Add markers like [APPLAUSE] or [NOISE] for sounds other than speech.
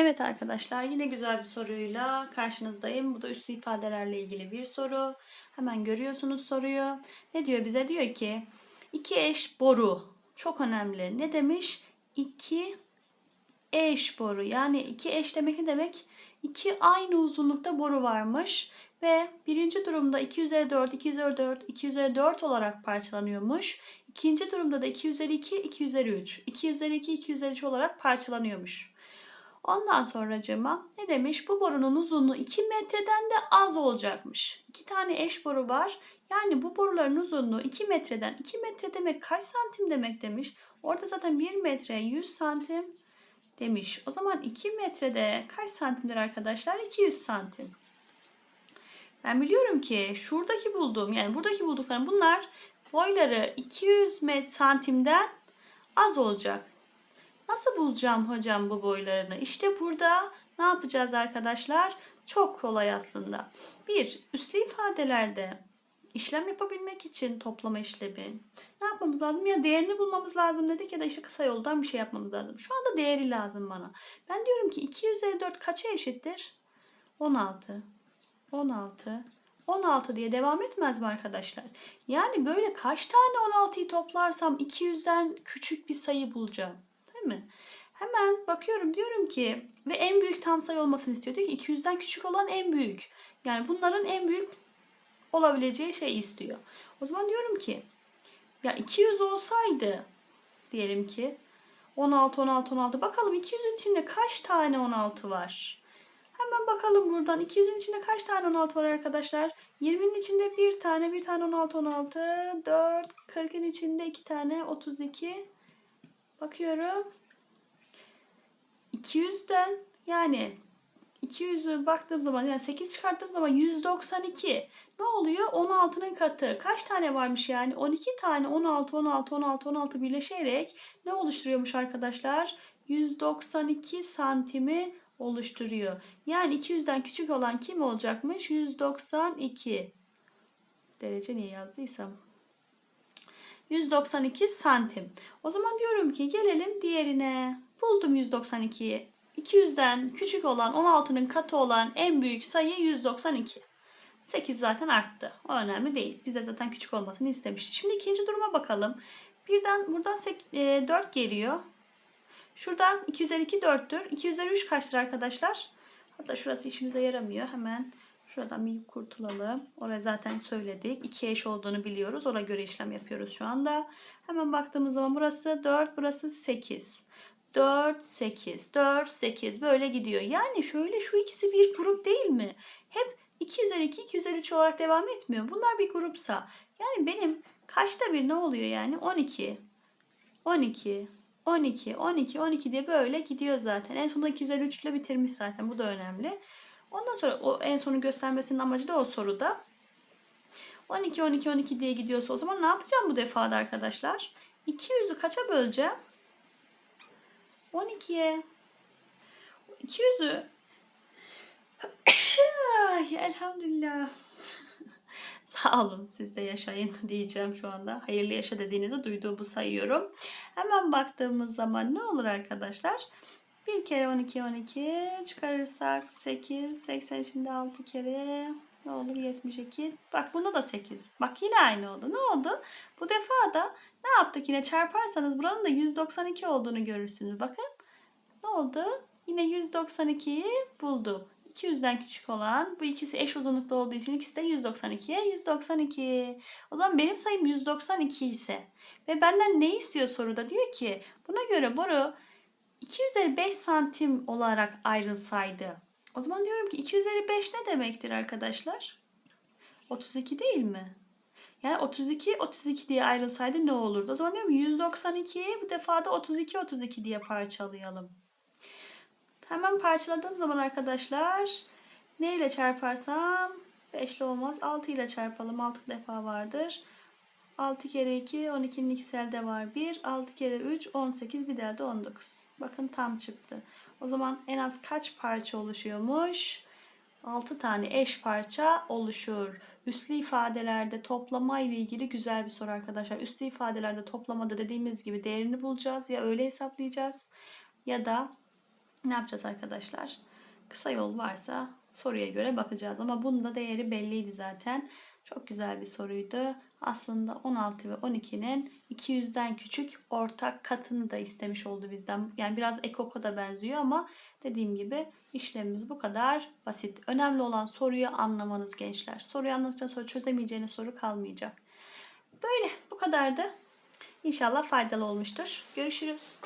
Evet arkadaşlar yine güzel bir soruyla karşınızdayım. Bu da üslü ifadelerle ilgili bir soru. Hemen görüyorsunuz soruyu. Ne diyor bize? Diyor ki iki eş boru. Çok önemli. Ne demiş? İki eş boru. Yani iki eş demek ne demek? İki aynı uzunlukta boru varmış. Ve birinci durumda 2 üzeri 4, 2 üzeri 4, 2 üzeri 4 olarak parçalanıyormuş. İkinci durumda da 2 üzeri 2, 2 üzeri 3. 2 üzeri 2, 2 üzeri 3 olarak parçalanıyormuş. Ondan sonracığıma ne demiş? Bu borunun uzunluğu 2 metreden de az olacakmış. İki tane eş boru var. Yani bu boruların uzunluğu 2 metreden 2 metre demek kaç santim demek demiş. Orada zaten 1 metre 100 santim demiş. O zaman 2 metrede kaç santimdir arkadaşlar? 200 santim. Ben biliyorum ki şuradaki bulduğum yani buradaki bulduklarım bunlar boyları 200 met santimden az olacak. Nasıl bulacağım hocam bu boylarını? İşte burada ne yapacağız arkadaşlar? Çok kolay aslında. Bir, üslü ifadelerde işlem yapabilmek için toplama işlemi ne yapmamız lazım? Ya değerini bulmamız lazım dedik ya da işte kısa yoldan bir şey yapmamız lazım. Şu anda değeri lazım bana. Ben diyorum ki 2 üzeri 4 kaça eşittir? 16. 16. 16 diye devam etmez mi arkadaşlar? Yani böyle kaç tane 16'yı toplarsam 200'den küçük bir sayı bulacağım. Mi? Hemen bakıyorum diyorum ki ve en büyük tam sayı olmasını istiyor. Diyor ki 200'den küçük olan en büyük. Yani bunların en büyük olabileceği şey istiyor. O zaman diyorum ki ya 200 olsaydı diyelim ki 16 16 16 bakalım 200'ün içinde kaç tane 16 var? Hemen bakalım buradan 200'ün içinde kaç tane 16 var arkadaşlar? 20'nin içinde bir tane, bir tane 16 16, 4, 40'ın içinde iki tane 32. Bakıyorum. 200'den yani 200'ü baktığım zaman yani 8 çıkarttığım zaman 192. Ne oluyor? 16'nın katı. Kaç tane varmış yani? 12 tane 16 16 16 16 birleşerek ne oluşturuyormuş arkadaşlar? 192 santimi oluşturuyor. Yani 200'den küçük olan kim olacakmış? 192 derece niye yazdıysam. 192 santim. O zaman diyorum ki gelelim diğerine. Buldum 192'yi. 200'den küçük olan 16'nın katı olan en büyük sayı 192. 8 zaten arttı. O önemli değil. Bize zaten küçük olmasını istemişti. Şimdi ikinci duruma bakalım. Birden buradan 4 geliyor. Şuradan 2 üzeri 2 4'tür. 2 üzeri 3 kaçtır arkadaşlar? Hatta şurası işimize yaramıyor. Hemen şuradan bir kurtulalım. Oraya zaten söyledik. 2 eş olduğunu biliyoruz. Ona göre işlem yapıyoruz şu anda. Hemen baktığımız zaman burası 4, burası 8. 4, 8, 4, 8 böyle gidiyor. Yani şöyle şu ikisi bir grup değil mi? Hep 2 üzeri 2, 2 üzeri 3 olarak devam etmiyor. Bunlar bir grupsa. Yani benim kaçta bir ne oluyor yani? 12, 12, 12, 12, 12 diye böyle gidiyor zaten. En sonunda 2 üzeri 3 ile bitirmiş zaten. Bu da önemli. Ondan sonra o en sonu göstermesinin amacı da o soruda. 12, 12, 12 diye gidiyorsa o zaman ne yapacağım bu defada arkadaşlar? 200'ü kaça böleceğim? 12'ye. 200'ü Ay, elhamdülillah. [LAUGHS] Sağ olun siz de yaşayın [LAUGHS] diyeceğim şu anda. Hayırlı yaşa dediğinizi duyduğumu sayıyorum. Hemen baktığımız zaman ne olur arkadaşlar? Bir kere 12 12 çıkarırsak 8 80 şimdi 6 kere ne olur 72. Bak bunda da 8. Bak yine aynı oldu. Ne oldu? Bu defa da ne yaptık yine çarparsanız buranın da 192 olduğunu görürsünüz. Bakın ne oldu? Yine 192'yi bulduk. 200'den küçük olan bu ikisi eş uzunlukta olduğu için ikisi de 192'ye 192. O zaman benim sayım 192 ise ve benden ne istiyor soruda? Diyor ki buna göre boru 2 üzeri 5 santim olarak ayrılsaydı. O zaman diyorum ki 2 üzeri 5 ne demektir arkadaşlar? 32 değil mi? Yani 32 32 diye ayrılsaydı ne olurdu? O zaman diyorum 192'yi bu defa da 32 32 diye parçalayalım. Hemen parçaladığım zaman arkadaşlar ne ile çarparsam 5 ile olmaz. 6 ile çarpalım. 6 defa vardır. 6 kere 2 12'nin ikisi elde var 1. 6 kere 3 18 bir de elde 19. Bakın tam çıktı. O zaman en az kaç parça oluşuyormuş? 6 tane eş parça oluşur. Üslü ifadelerde toplama ile ilgili güzel bir soru arkadaşlar. Üslü ifadelerde toplamada dediğimiz gibi değerini bulacağız ya öyle hesaplayacağız ya da Ne yapacağız arkadaşlar? Kısa yol varsa soruya göre bakacağız ama bunda değeri belliydi zaten. Çok güzel bir soruydu. Aslında 16 ve 12'nin 200'den küçük ortak katını da istemiş oldu bizden. Yani biraz ekoko da benziyor ama dediğim gibi işlemimiz bu kadar basit. Önemli olan soruyu anlamanız gençler. Soruyu anladıktan sonra çözemeyeceğiniz soru kalmayacak. Böyle bu kadardı. İnşallah faydalı olmuştur. Görüşürüz.